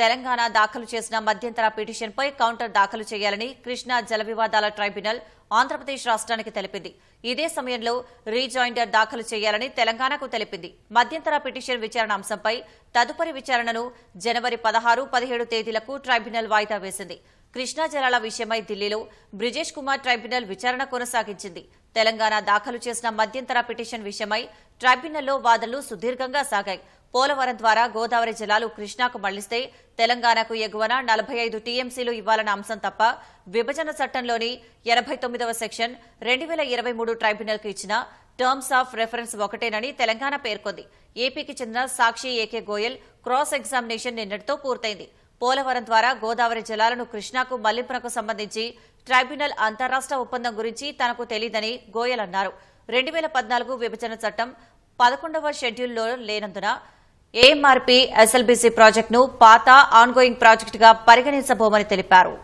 తెలంగాణ దాఖలు చేసిన మధ్యంతర పిటిషన్పై కౌంటర్ దాఖలు చేయాలని కృష్ణా జల వివాదాల ట్రైబ్యునల్ ఆంధ్రప్రదేశ్ రాష్ట్రానికి తెలిపింది. ఇదే సమయంలో రీజాయిండర్ దాఖలు చేయాలని తెలంగాణకు తెలిపింది. మధ్యంతర పిటిషన్ విచారణ అంశంపై తదుపరి విచారణను జనవరి పదహారు పదిహేడు తేదీలకు ట్రైబ్యునల్ వాయిదా వేసింది. కృష్ణా జలాల విషయమై ఢిల్లీలో బ్రిజేష్ కుమార్ ట్రైబ్యునల్ విచారణ కొనసాగించింది. తెలంగాణ దాఖలు చేసిన మధ్యంతర పిటిషన్ విషయమై ట్రైబ్యునల్లో వాదనలు సుదీర్ఘంగా సాగాయి. పోలవరం ద్వారా గోదావరి జలాలు కృష్ణాకు మళ్ళిస్తే తెలంగాణకు ఎగువన నలభై ఐదు టీఎంసీలు ఇవ్వాలన్న అంశం తప్ప విభజన చట్టంలోని ఎనభై తొమ్మిదవ సెక్షన్ రెండు వేల ఇరవై మూడు ట్రైబ్యునల్కు ఇచ్చిన టర్మ్స్ ఆఫ్ రెఫరెన్స్ ఒకటేనని తెలంగాణ పేర్కొంది. ఏపీకి చెందిన సాక్షి ఏకే గోయల్ క్రాస్ ఎగ్జామినేషన్ నిన్నటితో పూర్తయింది. పోలవరం ద్వారా గోదావరి జలాలను కృష్ణాకు మళ్ళింపునకు సంబంధించి ట్రైబ్యునల్ అంతరాష్ట్ర ఒప్పందం గురించి తనకు తెలియదని గోయల్ అన్నారు. రెండు వేల పద్నాలుగు విభజన చట్టం పదకొండవ షెడ్యూల్లో లేనందున ఏఎంఆర్పీ ఎస్ఎల్బీసీ ప్రాజెక్టును పాత ఆన్గోయింగ్ ప్రాజెక్టుగా పరిగణించబోమని తెలిపారు.